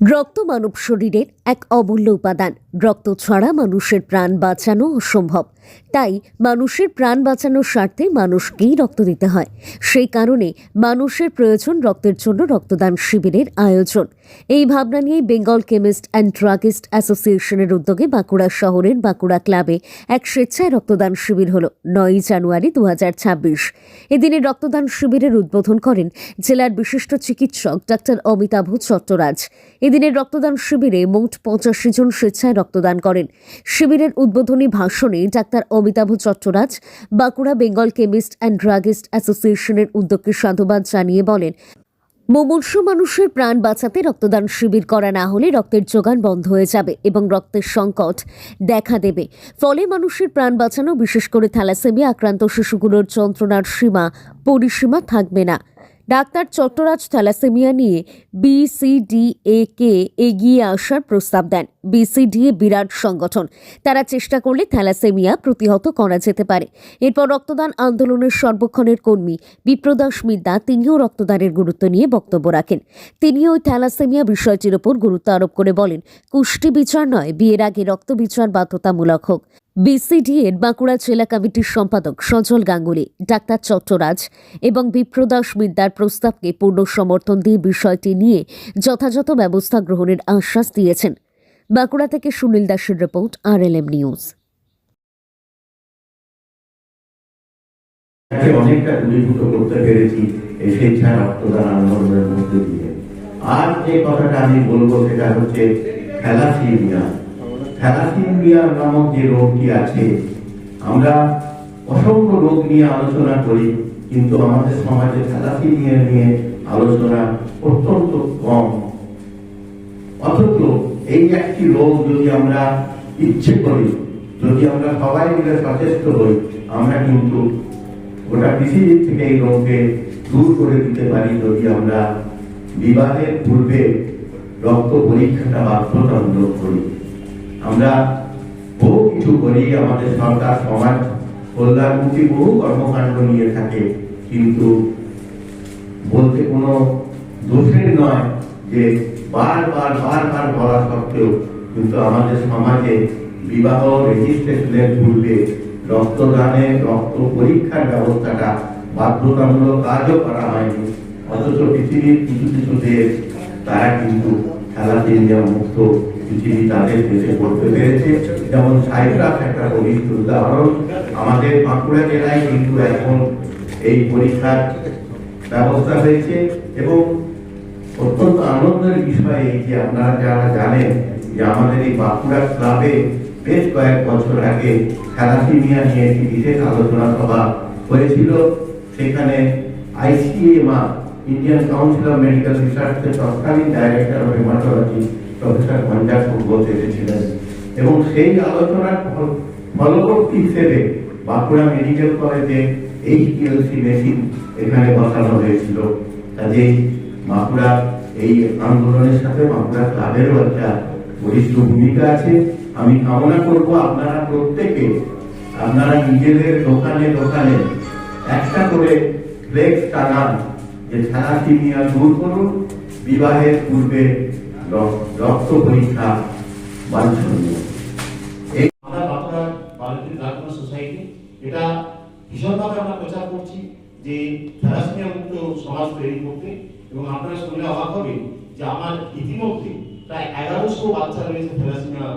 রক্ত মানব শরীরের এক অমূল্য উপাদান। রক্ত ছাড়া মানুষের প্রাণ বাঁচানো অসম্ভব। তাই মানুষের প্রাণ বাঁচানোর স্বার্থে মানুষকেই রক্ত দিতে হয়। সেই কারণে মানুষের প্রয়োজন রক্তের জন্য রক্তদান শিবিরের আয়োজন। এই ভাবনা নিয়ে বেঙ্গল কেমিস্ট অ্যান্ড ড্রাগিস্ট অ্যাসোসিয়েশনের উদ্যোগে বাঁকুড়া শহরের বাঁকুড়া ক্লাবে এক স্বেচ্ছায় রক্তদান শিবির হল, নয়ই জানুয়ারি দু হাজার ছাব্বিশ। এদিনে রক্তদান শিবিরের উদ্বোধন করেন জেলার বিশিষ্ট চিকিৎসক ডাক্তার অমিতাভ চট্টরাজ। এদিনের রক্তদান শিবিরে মোট পঁচাশি জন স্বেচ্ছায় রক্তদান করেন। শিবিরের উদ্বোধনী ভাষণে doctor Amitabh Chattoraj, Bankura Bengal chemist and druggist অ্যাসোসিয়েশনের উদ্যোগকে সাধুবাদ জানিয়ে বলেন, মুমূর্ষ মানুষের প্রাণ বাঁচাতে রক্তদান শিবির করা না হলে রক্তের যোগান বন্ধ হয়ে যাবে এবং রক্তের সংকট দেখা দেবে। ফলে মানুষের প্রাণ বাঁচানো, বিশেষ করে থ্যালাসেমিয়া আক্রান্ত শিশুগুলোর যন্ত্রণার সীমা, পরিসীমা থাকবে না। ডাক্তার চট্টরাজ থ্যালাসেমিয়া নিয়ে বিসিডিএ কে এগিয়ে আসার প্রস্তাব দেন। বিসিডিএ বিরাট সংগঠন। তারা চেষ্টা করলে থ্যালাসেমিয়া প্রতিহত করা যেতে পারে। এরপর রক্তদান আন্দোলনের সর্বক্ষণের কর্মী বিপ্রদাস মিদ্যা তিনিও রক্তদানের গুরুত্ব নিয়ে বক্তব্য রাখেন। তিনি ওই থ্যালাসেমিয়া বিষয়টির ওপর গুরুত্ব আরোপ করে বলেন, কুষ্টি বিচার নয়, বিয়ের আগে রক্ত বিচার বাধ্যতামূলক হোক। বিসিডি এর বাঁকুড়া জেলা কমিটির সম্পাদক সজল গাঙ্গুলি, ডাক্তার চট্টরাজ এবং বিপ্রদাস বিদ্যার প্রস্তাবকে পূর্ণ সমর্থন দিয়ে বিষয়টি নিয়ে যথাযথ ব্যবস্থা গ্রহণের আশ্বাস দিয়েছেন। বাঁকুড়া থেকে সুনীল দাসের রিপোর্ট আর নিউজ। আন্দোলনের মধ্যে দিয়ে। আর যে কথাটা আমি বলব সেটা হচ্ছে থ্যালাসিমিয়া থ্যালাসিমিয়া নামক যে রোগটি আছে, আমরা অসংখ্য রোগ নিয়ে আলোচনা করি, কিন্তু আমাদের সমাজে থ্যালাসিমিয়া নিয়ে আলোচনা অত্যন্ত কম। অথচ এই একটি রোগ যদি আমরা ইচ্ছে করি, যদি আমরা সবাই মিলে সচেষ্ট হই, আমরা কিন্তু গোটা পৃথিবীর থেকে এই রোগকে দূর করে দিতে পারি যদি আমরা বিবাহের পূর্বে রক্ত পরীক্ষাটা বাধ্যতামূলক করি। আমরা বহু কিছু করি, আমাদের সরকার সমাজ কল্যাণমুখী বহু কর্মকাণ্ড নিয়ে থাকে, কিন্তু বলতে কোনো দোষের নয় যে বারবার বারবার বলা সত্ত্বেও কিন্তু আমাদের সমাজে বিবাহ রেজিস্ট্রেশনের পূর্বে রক্তদানের রক্ত পরীক্ষার ব্যবস্থাটা বাধ্যতামূলক কাজও করা হয়নি, অথচ পৃথিবীর কিছু কিছু দেশ তারা কিন্তু থ্যালাসেমিয়া মুক্ত পৃথিবী তাদের দেশে করতে পেরেছে, যেমন সাইপ্রাস একটা পবিত্র উদাহরণ আমাদের বাঁকুড়া জেলায় কিন্তু এখন এই পরীক্ষার ব্যবস্থা হয়েছে এবং অত্যন্ত আনন্দের বিষয় এই যে আপনারা যারা জানেন যে আমাদের এই বাঁকুড়া ক্লাবে বেশ কয়েক বছর আগে থ্যালাসিমিয়া নিয়ে একটি বিশেষ আলোচনা সভা হয়েছিল, সেখানে ICMR Indian council of medical রিসার্চের তৎকালীন director of haematology professor Panjab Ghosh এসেছিলেন এবং সেই আলোচনার ফল- ফলবর্তী হিসেবে বাঁকুড়া মেডিকেল কলেজে এইচপিএলসি মেশিন এখানে বসানো হয়েছিল। কাজেই বাঁকুড়া এই আন্দোলনের সাথে বাঁকুড়া ক্লাবেরও একটা বলিষ্ঠ ভূমিকা আছে। আমি কামনা করব আপনারা প্রত্যেকে, আপনারা নিজেদের দোকানে দোকানে একটা করে ফ্লেক্স টানান যে থ্যালাসিমিয়া দূর করুন। বিবাহের পূর্বে রক্ত পরীক্ষা বাঞ্ছনীয়। এই বালতি ডাক্তার সোসাইটি, এটা ভীষণভাবে আমরা প্রচার করছি যে থ্যালাসেমিয়া মুক্ত সমাজ তৈরি করতে এবং আপনারা শুনলে অবাক হবেন যে আমার ইতিমধ্যে প্রায় এগারোশো বাচ্চা রয়েছে থ্যালাসেমিয়া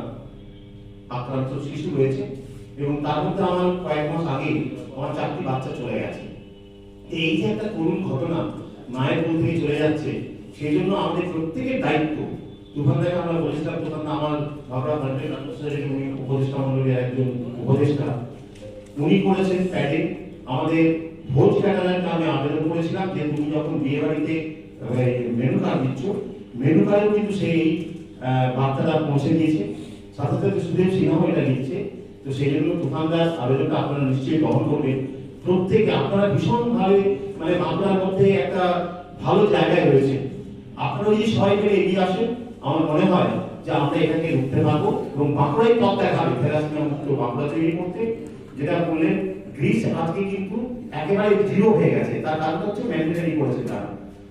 আক্রান্ত শিশু রয়েছে এবং তার মধ্যে আমার কয়েক মাস আগে আমার চারটি বাচ্চা চলে গেছে। এই যে একটা করুণ ঘটনা মায়ের থেকে চলে যাচ্ছে, সেই জন্য আমাদের প্রত্যেকের দায়িত্ব। তুফান থেকে আমরা বলেছিলাম তুফান আমার ভাবরা ডাক্তার উনি উপদেষ্টা মন্ডলীর একজন উপদেষ্টা। উনি করেছেন প্যাডে আমাদের ভোজ ক্যাটালারকে আমি আবেদন করেছিলাম যে তুমি যখন বিয়ে বাড়িতে মেনু কার্ড দিচ্ছ, মেনু কার্ডেও কিন্তু সেই বার্তাটা পৌঁছে দিয়েছে। সাথে সাথে সুদেব সিনহাও এটা দিচ্ছে তো সেই জন্য তুফানদার আবেদনটা আপনারা নিশ্চয়ই গ্রহণ করবেন। প্রত্যেকে আপনারা ভীষণভাবে মানে বাংলার মধ্যে একটা ভালো জায়গায় রয়েছে আপনারা যদি সবাই মিলে এগিয়ে আসেন, আমার মনে হয় যে আমরা এটাকে রুখতে পারব এবং বাঁকুড়াই পথ দেখাবে থ্যালাসেমিয়া মুক্ত বাঁকুড়া তৈরি করতে যেটা বললেন, গ্রিস আজকে কিন্তু একেবারে জিরো হয়ে গেছে। তার কারণ হচ্ছে ম্যান্ডেটারি করেছে তারা।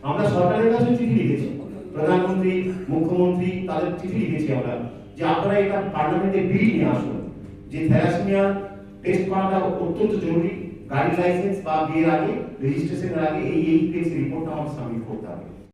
আমরা সরকারের কাছে চিঠি লিখেছি। প্রধানমন্ত্রী, মুখ্যমন্ত্রী তাদের চিঠি লিখেছি আমরা যে আপনারা এটা পার্লামেন্টে বিল নিয়ে আসুন, যে থ্যালাসেমিয়া টেস্ট করাটা অত্যন্ত জরুরি। গাড়ি লাইসেন্স বা বিয়ের আগে রেজিস্ট্রেশনের আগে এই এই রিপোর্টটা আমাদের সাবমিট করতে হবে